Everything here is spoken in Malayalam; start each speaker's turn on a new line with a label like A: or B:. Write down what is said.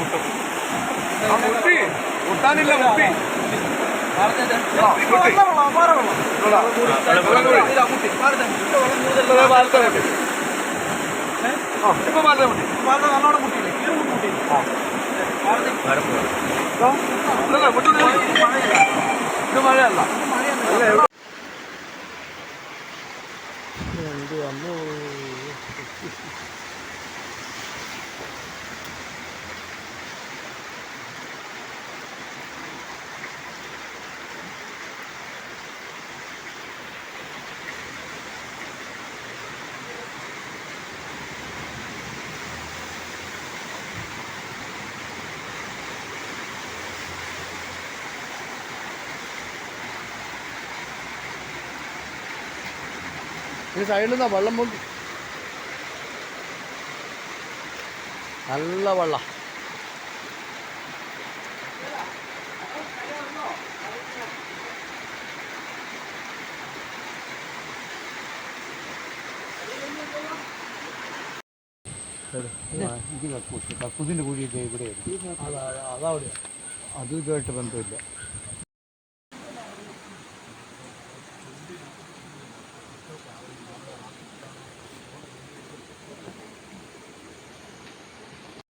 A: മുട്ടും.
B: മുട്ടി. മുട്ടാനില്ല മുട്ടി. ഇപ്പൊ പാലത്തെ മുട്ടി. പാലത്തെ മുട്ടി. ഇല്ലല്ല, മുട്ടുന്നില്ല. ഇത് മഴയല്ല. അല്ല? എവിടെ ഈ സൈഡിൽ നിന്നാ വെള്ളം പൊന്തി നല്ല വെള്ളം.
C: കക്കൂസിന്റെ കുഴിയൊക്കെ ഇവിടെ
B: അതവിടെയാ
C: അതും ഇതുമായിട്ട് ബന്ധമില്ല.